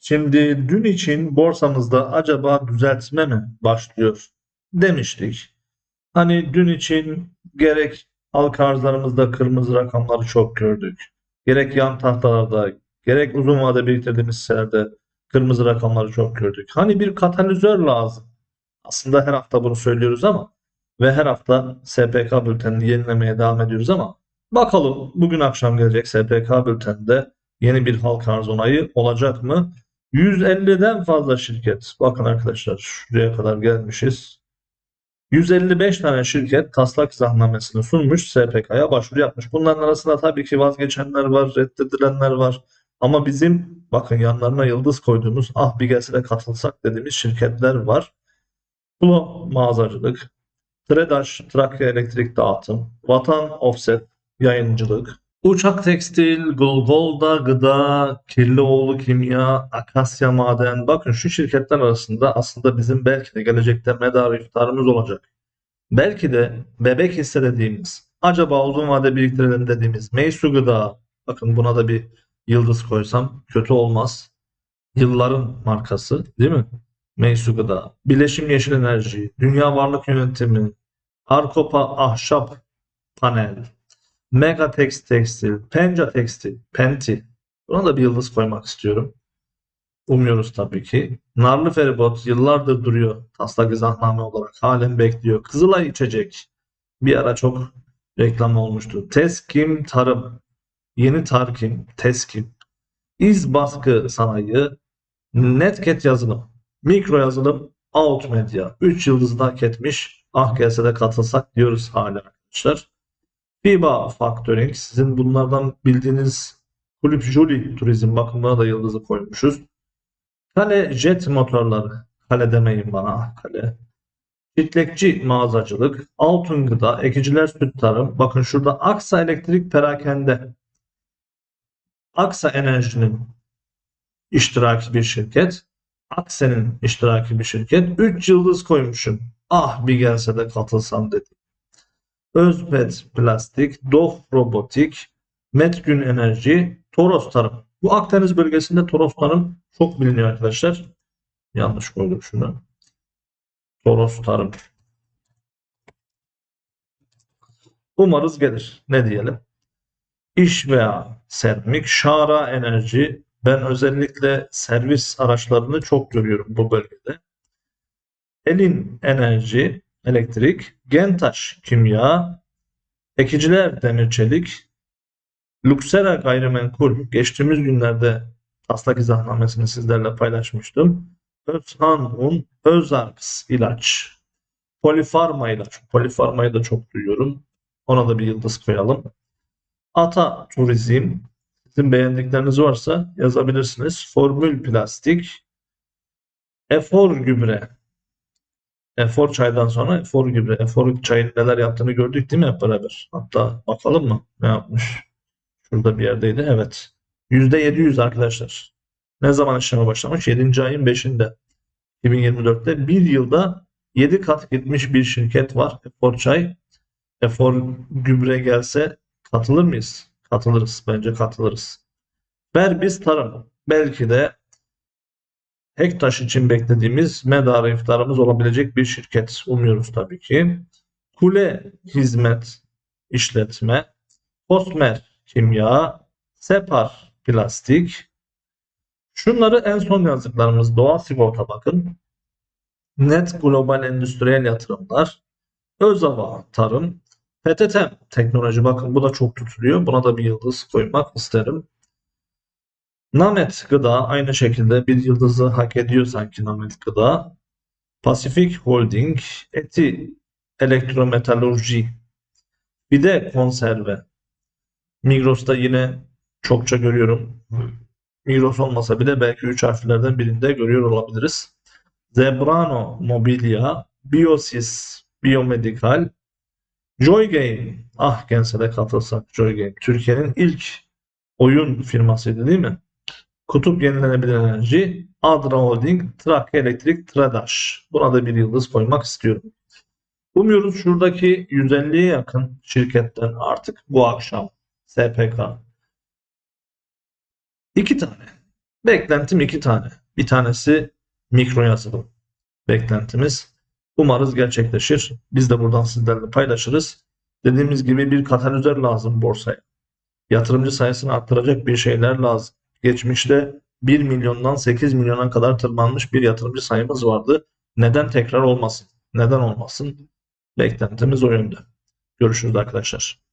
Şimdi dün için borsamızda acaba düzeltme mi başlıyor demiştik. Hani dün için gerek halka arzlarımızda kırmızı rakamları çok gördük. Gerek yan tahtalarda, gerek uzun vade biriktirdiğimiz hisselerde kırmızı rakamları çok gördük. Hani bir katalizör lazım. Aslında her hafta bunu söylüyoruz ama ve her hafta SPK bültenini yenilemeye devam ediyoruz ama bakalım bugün akşam gelecek SPK bülteninde yeni bir halka arz onayı olacak mı? 150'den fazla şirket. Bakın arkadaşlar şuraya kadar gelmişiz. 155 tane şirket taslak izahnamesini sunmuş, SPK'ya başvuru yapmış. Bunların arasında tabii ki vazgeçenler var, reddedilenler var. Ama bizim bakın yanlarına yıldız koyduğumuz ah bir gelse de katılsak dediğimiz şirketler var. Flo mağazacılık, Tredaş Trakya Elektrik Dağıtım, Vatan Offset Yayıncılık, Uçak Tekstil, Golgolda Gıda, Kirlioğlu Kimya, Akasya Maden. Bakın şu şirketler arasında aslında bizim belki de gelecekte medarı iftarımız olacak. Belki de bebek hisse dediğimiz, acaba uzun vade biriktirelim dediğimiz Meysu Gıda. Bakın buna da bir yıldız koysam kötü olmaz. Yılların markası değil mi? Meysu Gıda, Bileşim Yeşil Enerji, Dünya Varlık Yönetimi, Arkopa Ahşap Panel, Megatex Tekstil, Penca Tekstil, Penti. Buna da bir yıldız koymak istiyorum. Umuyoruz tabii ki. Narlı Feribot yıllardır duruyor. Taslak izahname olarak halen bekliyor. Kızılay içecek. Bir ara çok reklam olmuştu. Teskim Tarım. Yeni Tarkim. Teskim. İz Baskı Sanayi. Netcat Yazılım. Mikro Yazılım. Out Medya. 3 yıldızını hak etmiş. Ah gelse de katılsak diyoruz hala arkadaşlar. FIBA Factoring sizin bunlardan bildiğiniz Kulüp Juli Turizm bakın buna da yıldızı koymuşuz. Kale Jet Motorları. Kale demeyin bana kale. Çitlekçi mağazacılık, altın gıda, ekiciler süt tarım. Bakın şurada Aksa Elektrik Perakende. Aksa Enerji'nin iştiraki bir şirket. Aksen'in iştiraki bir şirket. 3 yıldız koymuşum. Ah bir gelse de katılsam dedim. Özpet Plastik, Dof Robotik, Metgün Enerji, Toros Tarım. Bu Akdeniz bölgesinde Toros Tarım çok biliniyor arkadaşlar. Yanlış koydum şunu. Toros Tarım. Umarız gelir. Ne diyelim? İş veya Sermik, Şara Enerji. Ben özellikle servis araçlarını çok görüyorum bu bölgede. Elin Enerji, Elektrik, Gentaş Kimya, Ekiciler Demir Çelik, Luxera Gayrimenkul. Geçtiğimiz günlerde taslak izahnamesini sizlerle paylaşmıştım. Özhan Un, Özarks ilaç, Polifarma ilaç. Polifarmayı da çok duyuyorum. Ona da bir yıldız koyalım. Ata Turizm. Sizin beğendikleriniz varsa yazabilirsiniz. Formül Plastik. Efor Gübre. Efor çaydan sonra efor gübre. Efor çayın neler yaptığını gördük değil mi hep beraber? Hatta bakalım mı ne yapmış? Şurada bir yerdeydi. Evet. %700 arkadaşlar. Ne zaman işleme başlamış? 7. ayın 5'inde. 2024'te bir yılda 7 kat gitmiş bir şirket var. Efor çay. Efor gübre gelse katılır mıyız? Katılırız. Bence katılırız. Berbis tarım. Belki de Hektaş için beklediğimiz medarı iftarımız olabilecek bir şirket umuyoruz tabii ki. Kule Hizmet İşletme, Osmer Kimya, Separ Plastik. Şunları en son yazdıklarımız Doğa Sigorta bakın. Net Global Endüstriyel Yatırımlar, Özava Tarım, PTT Teknoloji bakın bu da çok tutuluyor. Buna da bir yıldız koymak isterim. Namet Gıda aynı şekilde bir yıldızı hak ediyor sanki Namet Gıda. Pasifik Holding, Eti Elektrometalurji, bir de konserve. Migros'ta yine çokça görüyorum. Migros olmasa bile belki 3 harflerden birinde görüyor olabiliriz. Zebrano Mobilya, Biosis Biomedical, Joy Game. Ah gelse de katılsak Joy Game. Türkiye'nin ilk oyun firmasıydı değil mi? Kutup Yenilenebilir Enerji, Adra Holding, Trakya Elektrik, Tradaş. Buna da bir yıldız koymak istiyorum. Umuyoruz şuradaki 150'ye yakın şirketten artık bu akşam SPK İki tane. Beklentim iki tane. Bir tanesi mikro yazılım beklentimiz. Umarız gerçekleşir. Biz de buradan sizlerle paylaşırız. Dediğimiz gibi bir katalizör lazım borsaya. Yatırımcı sayısını arttıracak bir şeyler lazım. Geçmişte 1 milyondan 8 milyona kadar tırmanmış bir yatırımcı sayımız vardı. Neden tekrar olmasın? Neden olmasın? Beklentimiz o yönde. Görüşürüz arkadaşlar.